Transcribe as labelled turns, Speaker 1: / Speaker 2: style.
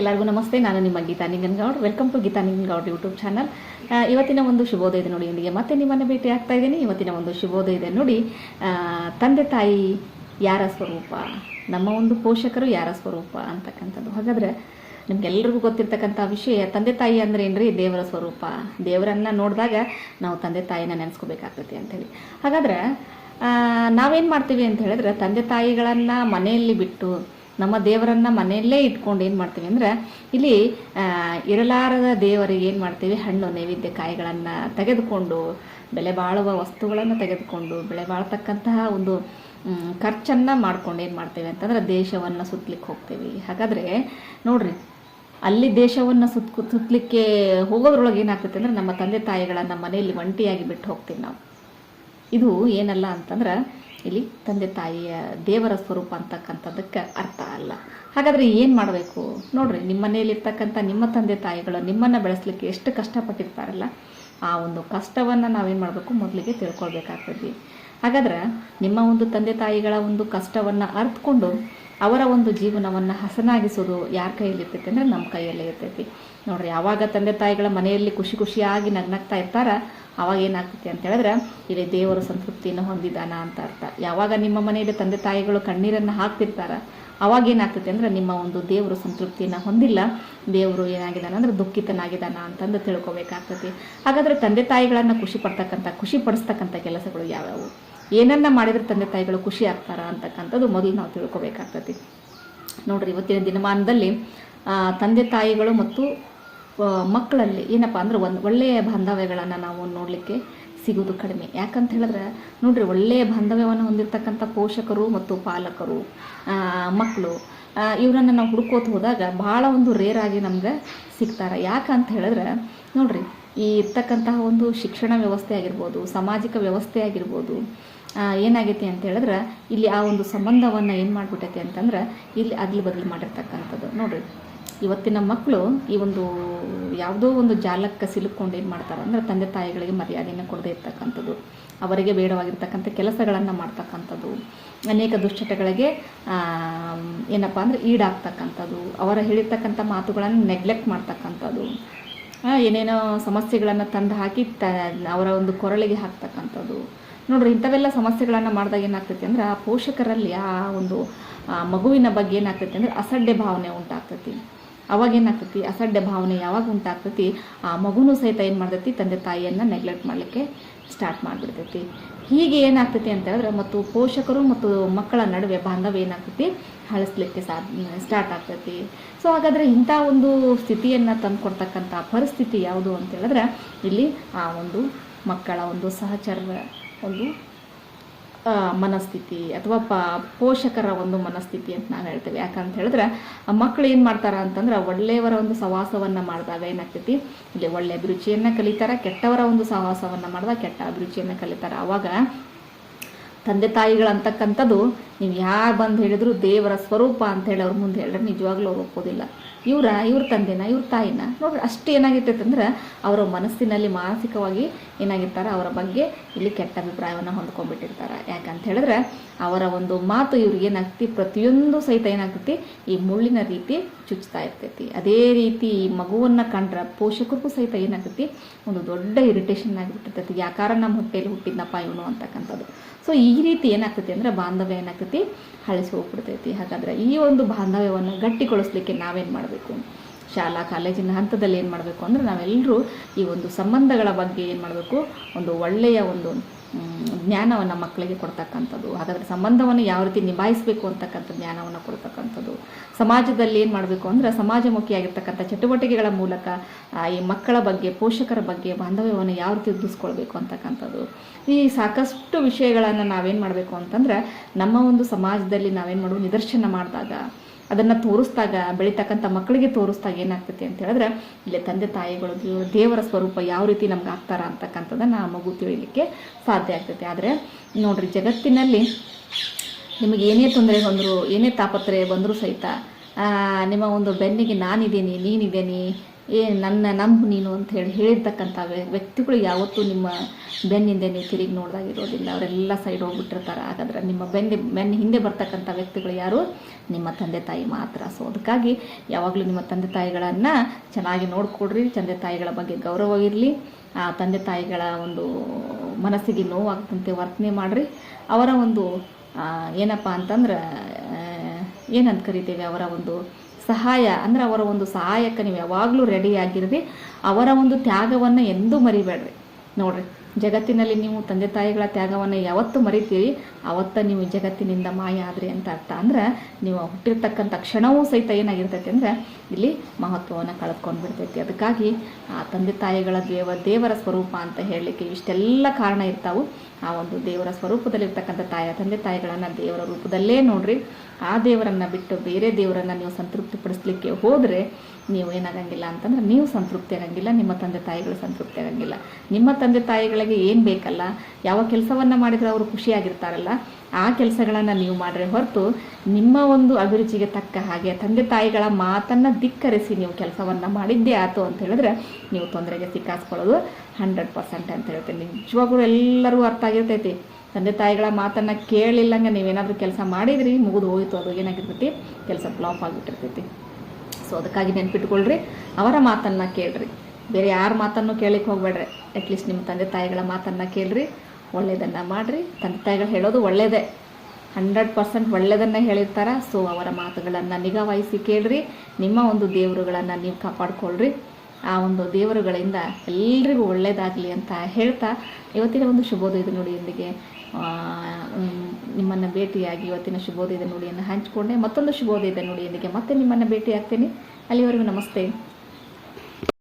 Speaker 1: ಎಲ್ಲರಿಗೂ ನಮಸ್ತೆ, ನಾನು ನಿಮ್ಮ Geetha Ninganagoud. Welcome to Geetha Ninganagoud YouTube channel ಇವತ್ತಿನ ಒಂದು ಶುಭೋದಯದ ನುಡಿಯೊಂದಿಗೆ ಮತ್ತೆ ನಿಮ್ಮನ್ನು ಭೇಟಿ ಆಗ್ತಾ ಇದ್ದೀನಿ. ಇವತ್ತಿನ ಒಂದು ಶುಭೋದಯದ ನುಡಿ ತಂದೆ ತಾಯಿ ಯಾರ ಸ್ವರೂಪ, ನಮ್ಮ ಒಂದು ಪೋಷಕರು ಯಾರ ಸ್ವರೂಪ ಅಂತಕ್ಕಂಥದ್ದು. ಹಾಗಾದರೆ ನಿಮ್ಗೆಲ್ರಿಗೂ ಗೊತ್ತಿರ್ತಕ್ಕಂಥ ವಿಷಯ, ತಂದೆ ತಾಯಿ ಅಂದ್ರೆ ಏನ್ರಿ? ದೇವರ ಸ್ವರೂಪ. ದೇವರನ್ನು ನೋಡಿದಾಗ ನಾವು ತಂದೆ ತಾಯಿನ ನೆನೆಸ್ಕೋಬೇಕಾಗ್ತೈತಿ ಅಂಥೇಳಿ ಹಾಗಾದ್ರೆ ನಾವೇನ್ ಮಾಡ್ತೀವಿ ಅಂತ ಹೇಳಿದ್ರೆ, ತಂದೆ ತಾಯಿಗಳನ್ನು ಮನೆಯಲ್ಲಿ ಬಿಟ್ಟು ನಮ್ಮ ದೇವರನ್ನ ಮನೆಯಲ್ಲೇ ಇಟ್ಕೊಂಡು ಏನು ಮಾಡ್ತೀವಿ ಅಂದ್ರೆ, ಇಲ್ಲಿ ಇರಲಾರದ ದೇವರಿಗೆ ಏನು ಮಾಡ್ತೀವಿ? ಹಣ್ಣು, ನೈವೇದ್ಯ ಕಾಯಿಗಳನ್ನು ತೆಗೆದುಕೊಂಡು, ಬೆಲೆ ಬಾಳುವ ವಸ್ತುಗಳನ್ನು ತೆಗೆದುಕೊಂಡು, ಬೆಲೆ ಬಾಳ್ತಕ್ಕಂತಹ ಒಂದು ಖರ್ಚನ್ನು ಮಾಡ್ಕೊಂಡು ಏನು ಮಾಡ್ತೇವೆ ಅಂತಂದ್ರೆ ದೇಶವನ್ನು ಸುತ್ತಲಿಕ್ಕೆ ಹೋಗ್ತೀವಿ. ಹಾಗಾದ್ರೆ ನೋಡ್ರಿ, ಅಲ್ಲಿ ದೇಶವನ್ನು ಸುತ್ತ ಸುತ್ತಲಿಕ್ಕೆ ಹೋಗೋದ್ರೊಳಗೆ ಏನಾಗ್ತೈತೆ ಅಂದ್ರೆ ನಮ್ಮ ತಂದೆ ತಾಯಿಗಳನ್ನು ಮನೆಯಲ್ಲಿ ಒಂಟಿಯಾಗಿ ಬಿಟ್ಟು ಹೋಗ್ತೀವಿ ನಾವು. ಇದು ಏನಲ್ಲ ಅಂತಂದ್ರೆ ಇಲ್ಲಿ ತಂದೆ ತಾಯಿಯ ದೇವರ ಸ್ವರೂಪ ಅಂತಕ್ಕಂಥದ್ದಕ್ಕೆ ಅರ್ಥ ಅಲ್ಲ. ಹಾಗಾದ್ರೆ ಏನು ಮಾಡಬೇಕು? ನೋಡ್ರಿ ನಿಮ್ಮ ಮನೆಯಲ್ಲಿರ್ತಕ್ಕಂಥ ನಿಮ್ಮ ತಂದೆ ತಾಯಿಗಳು ನಿಮ್ಮನ್ನು ಬೆಳೆಸಲಿಕ್ಕೆ ಎಷ್ಟು ಕಷ್ಟಪಟ್ಟಿರ್ತಾರಲ್ಲ, ಆ ಒಂದು ಕಷ್ಟವನ್ನು ನಾವೇನು ಮಾಡಬೇಕು? ಮೊದಲಿಗೆ ತಿಳ್ಕೊಳ್ಬೇಕಾಗ್ತದೆ. ಹಾಗಾದ್ರೆ ನಿಮ್ಮ ಒಂದು ತಂದೆ ತಾಯಿಗಳ ಒಂದು ಕಷ್ಟವನ್ನು ಅರ್ಥಕೊಂಡು ಅವರ ಒಂದು ಜೀವನವನ್ನು ಹಸನಾಗಿಸೋದು ಯಾರ ಕೈಯಲ್ಲಿ ಇರ್ತೈತಿ ಅಂದರೆ ನಮ್ಮ ಕೈಯಲ್ಲೇ ಇರ್ತೈತಿ. ನೋಡ್ರಿ, ಯಾವಾಗ ತಂದೆ ತಾಯಿಗಳ ಮನೆಯಲ್ಲಿ ಖುಷಿ ಖುಷಿಯಾಗಿ ನಗ್ನಗ್ತಾ ಇರ್ತಾರ, ಅವಾಗ ಏನಾಗ್ತೈತಿ ಅಂತ ಹೇಳಿದ್ರೆ, ಇಲ್ಲಿ ದೇವರು ಸಂತೃಪ್ತಿಯನ್ನು ಹೊಂದಿದಾನ ಅಂತ ಅರ್ಥ. ಯಾವಾಗ ನಿಮ್ಮ ಮನೆಯಲ್ಲಿ ತಂದೆ ತಾಯಿಗಳು ಕಣ್ಣೀರನ್ನು ಹಾಕ್ತಿರ್ತಾರ ಅವಾಗ ಏನಾಗ್ತೈತೆ ಅಂದ್ರೆ ನಿಮ್ಮ ಒಂದು ದೇವರು ಸಂತೃಪ್ತಿಯನ್ನು ಹೊಂದಿಲ್ಲ, ದೇವರು ಏನಾಗಿದ್ದಾನೆ ಅಂದರೆ ದುಃಖಿತನಾಗಿದ್ದಾನ ಅಂತಂದು ತಿಳ್ಕೊಬೇಕಾಗ್ತೈತಿ. ಹಾಗಾದ್ರೆ ತಂದೆ ತಾಯಿಗಳನ್ನು ಖುಷಿ ಪಡ್ತಕ್ಕಂಥ, ಖುಷಿ ಪಡಿಸ್ತಕ್ಕಂಥ ಕೆಲಸಗಳು ಯಾವ್ಯಾವು? ಏನನ್ನ ಮಾಡಿದ್ರೆ ತಂದೆ ತಾಯಿಗಳು ಖುಷಿ ಆಗ್ತಾರ ಅಂತಕ್ಕಂಥದ್ದು ಮೊದಲು ನಾವು ತಿಳ್ಕೊಬೇಕಾಗ್ತೈತಿ. ನೋಡ್ರಿ, ಇವತ್ತಿನ ದಿನಮಾನದಲ್ಲಿ ತಂದೆ ತಾಯಿಗಳು ಮತ್ತು ಮಕ್ಕಳಲ್ಲಿ ಏನಪ್ಪ ಅಂದ್ರೆ ಒಂದು ಒಳ್ಳೆಯ ಬಾಂಧವ್ಯಗಳನ್ನು ನಾವು ನೋಡಲಿಕ್ಕೆ ಸಿಗೋದು ಕಡಿಮೆ. ಯಾಕಂತ ಹೇಳಿದ್ರೆ, ನೋಡ್ರಿ, ಒಳ್ಳೆಯ ಬಾಂಧವ್ಯವನ್ನು ಹೊಂದಿರತಕ್ಕಂಥ ಪೋಷಕರು ಮತ್ತು ಪಾಲಕರು ಮಕ್ಕಳು ಇವರನ್ನು ನಾವು ಹುಡ್ಕೋತ ಹೋದಾಗ ಭಾಳ ಒಂದು ರೇರ್ ಆಗಿ ನಮ್ಗೆ ಸಿಗ್ತಾರೆ. ಯಾಕಂತ ಹೇಳಿದ್ರೆ, ನೋಡ್ರಿ, ಈ ಇರ್ತಕ್ಕಂತಹ ಒಂದು ಶಿಕ್ಷಣ ವ್ಯವಸ್ಥೆ ಆಗಿರ್ಬೋದು, ಸಾಮಾಜಿಕ ವ್ಯವಸ್ಥೆ ಆಗಿರ್ಬೋದು ಏನಾಗೈತಿ ಅಂತ ಹೇಳಿದ್ರೆ, ಇಲ್ಲಿ ಆ ಒಂದು ಸಂಬಂಧವನ್ನು ಏನು ಮಾಡಿಬಿಟ್ಟೈತಿ ಅಂತಂದ್ರೆ, ಇಲ್ಲಿ ಅದ್ಲು ಬದಲು ಮಾಡಿರ್ತಕ್ಕಂಥದ್ದು. ನೋಡ್ರಿ ಇವತ್ತಿನ ಮಕ್ಕಳು ಈ ಒಂದು ಯಾವುದೋ ಒಂದು ಜಾಲಕ್ಕೆ ಸಿಲುಕೊಂಡು ಏನು ಮಾಡ್ತಾರೆ ಅಂದರೆ ತಂದೆ ತಾಯಿಗಳಿಗೆ ಮರ್ಯಾದೆಯನ್ನು ಕೊಡದೇ ಇರ್ತಕ್ಕಂಥದ್ದು, ಅವರಿಗೆ ಬೇಡವಾಗಿರ್ತಕ್ಕಂಥ ಕೆಲಸಗಳನ್ನು ಮಾಡ್ತಕ್ಕಂಥದ್ದು, ಅನೇಕ ದುಶ್ಚಟಗಳಿಗೆ ಏನಪ್ಪ ಅಂದರೆ ಈಡಾಗ್ತಕ್ಕಂಥದ್ದು, ಅವರ ಹೇಳಿರ್ತಕ್ಕಂಥ ಮಾತುಗಳನ್ನು ನೆಗ್ಲೆಕ್ಟ್ ಮಾಡ್ತಕ್ಕಂಥದ್ದು ಏನೇನೋ ಸಮಸ್ಯೆಗಳನ್ನು ತಂದು ಹಾಕಿ ತ, ಅವರ ಒಂದು ಕೊರಳಿಗೆ ಹಾಕ್ತಕ್ಕಂಥದ್ದು. ನೋಡ್ರಿ, ಇಂಥವೆಲ್ಲ ಸಮಸ್ಯೆಗಳನ್ನು ಮಾಡಿದಾಗ ಏನಾಗ್ತೈತಿ ಅಂದ್ರೆ ಆ ಪೋಷಕರಲ್ಲಿ ಆ ಒಂದು ಮಗುವಿನ ಬಗ್ಗೆ ಏನಾಗ್ತೈತಿ ಅಂದ್ರೆ ಅಸಡ್ಡೆ ಭಾವನೆ ಉಂಟಾಗ್ತೈತಿ. ಅವಾಗ ಏನಾಗ್ತತಿ? ಅಸಡ್ಡೆ ಭಾವನೆ ಯಾವಾಗ ಉಂಟಾಗ್ತೈತಿ? ಆ ಮಗುನೂ ಸಹಿತ ಏನು ಮಾಡ್ತೈತಿ? ತಂದೆ ತಾಯಿಯನ್ನು ನೆಗ್ಲೆಕ್ಟ್ ಮಾಡಲಿಕ್ಕೆ ಸ್ಟಾರ್ಟ್ ಮಾಡಿಬಿಡ್ತೈತಿ. ಹೀಗೆ ಏನಾಗ್ತೈತಿ ಅಂತ ಹೇಳಿದ್ರೆ ಮತ್ತು ಪೋಷಕರು ಮತ್ತು ಮಕ್ಕಳ ನಡುವೆ ಬಾಂಧವ್ಯ ಏನಾಗ್ತೈತಿ? ಹಳಿಸ್ಲಿಕ್ಕೆ ಸಾ ಸ್ಟಾರ್ಟ್ ಆಗ್ತೈತಿ. ಸೊ ಹಾಗಾದರೆ ಇಂಥ ಒಂದು ಸ್ಥಿತಿಯನ್ನು ತಂದುಕೊಡ್ತಕ್ಕಂಥ ಪರಿಸ್ಥಿತಿ ಯಾವುದು ಅಂತ ಹೇಳಿದ್ರೆ ಇಲ್ಲಿ ಆ ಒಂದು ಮಕ್ಕಳ ಒಂದು ಸಹಚರ, ಒಂದು ಮನಸ್ಥಿತಿ ಅಥವಾ ಪ, ಪೋಷಕರ ಒಂದು ಮನಸ್ಥಿತಿ ಅಂತ ನಾವು ಹೇಳ್ತೇವೆ. ಯಾಕಂತ ಹೇಳಿದ್ರೆ ಮಕ್ಕಳು ಏನು ಮಾಡ್ತಾರ ಅಂತಂದ್ರೆ ಒಳ್ಳೆಯವರ ಒಂದು ಸಹವಾಸವನ್ನು ಮಾಡಿದಾಗ ಏನಾಗ್ತೈತಿ? ಇಲ್ಲಿ ಒಳ್ಳೆ ಅಭಿರುಚಿಯನ್ನು ಕಲಿತಾರೆ, ಕೆಟ್ಟವರ ಒಂದು ಸಹವಾಸವನ್ನು ಮಾಡಿದಾಗ ಕೆಟ್ಟ ಅಭಿರುಚಿಯನ್ನು ಕಲಿತಾರೆ. ಅವಾಗ ತಂದೆ ತಾಯಿಗಳಂತಕ್ಕಂಥದ್ದು ನೀವು ಯಾರು ಬಂದು ಹೇಳಿದ್ರು ದೇವರ ಸ್ವರೂಪ ಅಂತ ಹೇಳಿ ಅವ್ರ ಮುಂದೆ ಹೇಳಿದ್ರೆ ನಿಜವಾಗ್ಲೂ ಅವ್ರು ಒಪ್ಪೋದಿಲ್ಲ. ಇವರ, ಇವ್ರ ತಂದೆನ, ಇವ್ರ ತಾಯಿನ, ನೋಡ್ರಿ ಅಷ್ಟು ಏನಾಗಿರ್ತೈತಂದ್ರೆ ಅವರ ಮನಸ್ಸಿನಲ್ಲಿ ಮಾನಸಿಕವಾಗಿ ಏನಾಗಿರ್ತಾರೆ ಅವರ ಬಗ್ಗೆ ಇಲ್ಲಿ ಕೆಟ್ಟ ಅಭಿಪ್ರಾಯವನ್ನು ಹೊಂದ್ಕೊಂಡ್ಬಿಟ್ಟಿರ್ತಾರೆ. ಯಾಕಂತ ಹೇಳಿದ್ರೆ ಅವರ ಒಂದು ಮಾತು ಇವ್ರಿಗೆ ಏನಾಗ್ತಿ, ಪ್ರತಿಯೊಂದು ಸಹಿತ ಏನಾಗ್ತೈತಿ ಈ ಮುಳ್ಳಿನ ರೀತಿ ಚುಚ್ತಾ ಇರ್ತೈತಿ. ಅದೇ ರೀತಿ ಈ ಮಗುವನ್ನು ಕಂಡ್ರೆ ಪೋಷಕರಿಗೂ ಸಹಿತ ಏನಾಗ್ತೈತಿ ಒಂದು ದೊಡ್ಡ ಇರಿಟೇಷನ್ ಆಗಿಬಿಟ್ಟಿರ್ತೈತಿ ಯಾಕಾರ ನಮ್ಮ ಹೊಟ್ಟೆಯಲ್ಲಿ ಹುಟ್ಟಿದ್ನಪ್ಪ ಇವನು ಅಂತಕ್ಕಂಥದ್ದು. ಸೊ ಈ ರೀತಿ ಏನಾಗ್ತೈತಿ ಅಂದ್ರೆ ಬಾಂಧವ್ಯ ಏನಾಗ್ತೈತಿ ಹಳಿಸಿ ಹೋಗ್ಬಿಡ್ತೈತಿ. ಹಾಗಾದ್ರೆ ಈ ಒಂದು ಬಾಂಧವ್ಯವನ್ನು ಗಟ್ಟಿಗೊಳಿಸ್ಲಿಕ್ಕೆ ನಾವೇನು ಮಾಡಬೇಕು? ಶಾಲಾ ಕಾಲೇಜಿನ ಹಂತದಲ್ಲಿ ಏನು ಮಾಡಬೇಕು ಅಂದ್ರೆ ನಾವೆಲ್ಲರೂ ಈ ಒಂದು ಸಂಬಂಧಗಳ ಬಗ್ಗೆ ಏನು ಮಾಡಬೇಕು? ಒಂದು ಒಳ್ಳೆಯ ಒಂದು ಜ್ಞಾನವನ್ನು ಮಕ್ಕಳಿಗೆ ಕೊಡ್ತಕ್ಕಂಥದ್ದು. ಹಾಗಾದರೆ ಸಂಬಂಧವನ್ನು ಯಾವ ರೀತಿ ನಿಭಾಯಿಸಬೇಕು ಅಂತಕ್ಕಂಥ ಜ್ಞಾನವನ್ನು ಕೊಡ್ತಕ್ಕಂಥದ್ದು. ಸಮಾಜದಲ್ಲಿ ಏನು ಮಾಡಬೇಕು ಅಂದ್ರೆ ಸಮಾಜಮುಖಿಯಾಗಿರ್ತಕ್ಕಂಥ ಚಟುವಟಿಕೆಗಳ ಮೂಲಕ ಈ ಮಕ್ಕಳ ಬಗ್ಗೆ, ಪೋಷಕರ ಬಗ್ಗೆ, ಬಾಂಧವ್ಯವನ್ನು ಯಾವ ರೀತಿ ವೃದ್ಧಿಸ್ಕೊಳ್ಬೇಕು ಅಂತಕ್ಕಂಥದ್ದು. ಈ ಸಾಕಷ್ಟು ವಿಷಯಗಳನ್ನು ನಾವೇನು ಮಾಡಬೇಕು ಅಂತಂದ್ರೆ ನಮ್ಮ ಒಂದು ಸಮಾಜದಲ್ಲಿ ನಾವೇನು ಮಾಡೋದು? ನಿದರ್ಶನ ಮಾಡಿದಾಗ ಅದನ್ನು ತೋರಿಸ್ದಾಗ ಬೆಳಿತಕ್ಕಂತ ಮಕ್ಕಳಿಗೆ ತೋರಿಸ್ದಾಗ ಏನಾಗ್ತೈತಿ ಅಂತ ಹೇಳಿದ್ರೆ, ಇಲ್ಲಿ ತಂದೆ ತಾಯಿಗಳು ದೇವ- ದೇವರ ಸ್ವರೂಪ ಯಾವ ರೀತಿ ನಮ್ಗೆ ಆಗ್ತಾರ ಅಂತಕ್ಕಂಥದ್ದನ್ನು ಆ ಮಗು ತಿಳಿಲಿಕ್ಕೆ ಸಾಧ್ಯ ಆಗ್ತೈತಿ. ಆದರೆ ನೋಡ್ರಿ, ಜಗತ್ತಿನಲ್ಲಿ ನಿಮಗೆ ಏನೇ ತೊಂದರೆ ಬಂದರೂ, ಏನೇ ತಾಪತ್ರೆ ಬಂದರೂ ಸಹಿತ ನಿಮ್ಮ ಒಂದು ಬೆನ್ನಿಗೆ ನಾನಿದ್ದೀನಿ, ನೀನಿದ್ದೀನಿ ಏ, ನನ್ನ ನಂಬು ನೀನು ಅಂತ ಹೇಳಿ ಹೇಳಿರ್ತಕ್ಕಂಥ ವ್ಯಕ್ತಿಗಳು ಯಾವತ್ತೂ ನಿಮ್ಮ ಬೆನ್ನಿಂದೆ ನೀವು ತಿರುಗಿ ನೋಡ್ದಾಗಿರೋದಿಲ್ಲ. ಅವರೆಲ್ಲ ಸೈಡ್ ಹೋಗ್ಬಿಟ್ಟಿರ್ತಾರೆ. ಹಾಗಾದ್ರೆ ನಿಮ್ಮ ಬೆನ್ನ ಬೆನ್ನ ಹಿಂದೆ ಬರ್ತಕ್ಕಂಥ ವ್ಯಕ್ತಿಗಳು ಯಾರು? ನಿಮ್ಮ ತಂದೆ ತಾಯಿ ಮಾತ್ರ. ಸೊ ಅದಕ್ಕಾಗಿ ಯಾವಾಗಲೂ ನಿಮ್ಮ ತಂದೆ ತಾಯಿಗಳನ್ನು ಚೆನ್ನಾಗಿ ನೋಡಿಕೊಡ್ರಿ. ತಂದೆ ತಾಯಿಗಳ ಬಗ್ಗೆ ಗೌರವ ಇರಲಿ. ಆ ತಂದೆ ತಾಯಿಗಳ ಒಂದು ಮನಸ್ಸಿಗೆ ನೋವಾಗ್ತಂತೆ ವರ್ತನೆ ಮಾಡಿರಿ. ಅವರ ಒಂದು ಏನಪ್ಪ ಅಂತಂದ್ರೆ ಏನಂತ ಕರಿತೇವೆ, ಅವರ ಒಂದು ಸಹಾಯ, ಅಂದ್ರೆ ಅವರ ಒಂದು ಸಹಾಯಕ್ಕೆ ನೀವು ಯಾವಾಗಲೂ ರೆಡಿ ಆಗಿರ್ರಿ. ಅವರ ಒಂದು ತ್ಯಾಗವನ್ನು ಎಂದೂ ಮರಿಬೇಡ್ರಿ. ನೋಡ್ರಿ. ಜಗತ್ತಿನಲ್ಲಿ ನೀವು ತಂದೆ ತಾಯಿಗಳ ತ್ಯಾಗವನ್ನು ಯಾವತ್ತು ಮರಿತೀರಿ, ಅವತ್ತ ನೀವು ಜಗತ್ತಿನಿಂದ ಮಾಯ ಆದ್ರಿ ಅಂತ ಅರ್ಥ. ಅಂದ್ರೆ ನೀವು ಹುಟ್ಟಿರ್ತಕ್ಕಂಥ ಕ್ಷಣವೂ ಸಹಿತ ಏನಾಗಿರ್ತೈತಿ ಅಂದ್ರೆ ಇಲ್ಲಿ ಮಹತ್ವವನ್ನು ಕಳೆದ್ಕೊಂಡು ಬಿಡ್ತೈತಿ. ಅದಕ್ಕಾಗಿ ಆ ತಂದೆ ತಾಯಿಗಳ ದೇವ, ದೇವರ ಸ್ವರೂಪ ಅಂತ ಹೇಳಲಿಕ್ಕೆ ಇಷ್ಟೆಲ್ಲ ಕಾರಣ ಇರ್ತಾವು. ಆ ಒಂದು ದೇವರ ಸ್ವರೂಪದಲ್ಲಿರ್ತಕ್ಕಂಥ ತಾಯ, ತಂದೆ ತಾಯಿಗಳನ್ನು ದೇವರ ರೂಪದಲ್ಲೇ ನೋಡ್ರಿ. ಆ ದೇವರನ್ನು ಬಿಟ್ಟು ಬೇರೆ ದೇವರನ್ನು ನೀವು ಸಂತೃಪ್ತಿ ಪಡಿಸ್ಲಿಕ್ಕೆ ಹೋದರೆ ನೀವು ಏನಾಗಂಗಿಲ್ಲ ಅಂತಂದ್ರೆ ನೀವು ಸಂತೃಪ್ತಿ ಆಗಂಗಿಲ್ಲ, ನಿಮ್ಮ ತಂದೆ ತಾಯಿಗಳು ಸಂತೃಪ್ತಿ ಆಗಂಗಿಲ್ಲ. ನಿಮ್ಮ ತಂದೆ ತಾಯಿಗಳಿಗೆ ಏನು ಬೇಕಲ್ಲ? ಯಾವ ಕೆಲಸವನ್ನು ಮಾಡಿದರೆ ಅವರು ಖುಷಿಯಾಗಿರ್ತಾರಲ್ಲ? ಆ ಕೆಲಸಗಳನ್ನು ನೀವು ಮಾಡ್ರೆ ಹೊರತು ನಿಮ್ಮ ಒಂದು ಅಭಿರುಚಿಗೆ ತಕ್ಕ ಹಾಗೆ ತಂದೆ ತಾಯಿಗಳ ಮಾತನ್ನು ಧಿಕ್ಕರಿಸಿ ನೀವು ಕೆಲಸವನ್ನು ಮಾಡಿದ್ದೇ ಆಯಿತು ಅಂತ ಹೇಳಿದ್ರೆ ನೀವು ತೊಂದರೆಗೆ ಸಿಕ್ಕಾಸ್ಕೊಳ್ಳೋದು ಹಂಡ್ರೆಡ್ ಪರ್ಸೆಂಟ್ ಅಂತ ಹೇಳ್ತೀನಿ. ನಿಜವಾಗ್ಲೂ ಎಲ್ಲರಿಗೂ ಅರ್ಥ ಆಗಿರ್ತೈತಿ. ತಂದೆ ತಾಯಿಗಳ ಮಾತನ್ನು ಕೇಳಿಲ್ಲಂಗೆ ನೀವೇನಾದರೂ ಕೆಲಸ ಮಾಡಿದ್ರಿ, ಮುಗಿದು ಹೋಯಿತು, ಅದು ಏನಾಗಿರ್ತೈತಿ ಕೆಲಸ ಫ್ಲಾಪ್ ಆಗಿಬಿಟ್ಟಿರ್ತೈತಿ. ಸೊ ಅದಕ್ಕಾಗಿ ನೆನ್ಪಿಟ್ಕೊಳ್ರಿ, ಅವರ ಮಾತನ್ನು ಕೇಳ್ರಿ. ಬೇರೆ ಯಾರ ಮಾತನ್ನು ಕೇಳಲಿಕ್ಕೆ ಹೋಗ್ಬೇಡ್ರಿ. ಅಟ್ಲೀಸ್ಟ್ ನಿಮ್ಮ ತಂದೆ ತಾಯಿಗಳ ಮಾತನ್ನು ಕೇಳ್ರಿ ಒಳ್ಳೆಯದನ್ನು ಮಾಡಿರಿ. ತಂದೆ ತಾಯಿಗಳು ಹೇಳೋದು ಒಳ್ಳೆಯದೇ ಹಂಡ್ರೆಡ್ ಪರ್ಸೆಂಟ್ ಒಳ್ಳೆಯದನ್ನೇ ಹೇಳಿರ್ತಾರೆ. ಸೊ ಅವರ ಮಾತುಗಳನ್ನು ನಿಗಾವಹಿಸಿ ಕೇಳ್ರಿ. ನಿಮ್ಮ ಒಂದು ದೇವರುಗಳನ್ನು ನೀವು ಕಾಪಾಡ್ಕೊಳ್ರಿ. ಆ ಒಂದು ದೇವರುಗಳಿಂದ ಎಲ್ರಿಗೂ ಒಳ್ಳೆಯದಾಗಲಿ ಅಂತ ಹೇಳ್ತಾ, ಇವತ್ತಿನ ಒಂದು ಶುಭೋದಯದ ನುಡಿಯೊಂದಿಗೆ ನಿಮ್ಮನ್ನು ಭೇಟಿಯಾಗಿ ಇವತ್ತಿನ ಶುಭೋದಯದ ನುಡಿಯನ್ನು ಹಂಚಿಕೊಂಡೆ. ಮತ್ತೊಂದು ಶುಭೋದಯದ ನುಡಿಯೊಂದಿಗೆ ಮತ್ತೆ ನಿಮ್ಮನ್ನು ಭೇಟಿಯಾಗ್ತೀನಿ. ಅಲ್ಲಿವರೆಗೂ ನಮಸ್ತೆ.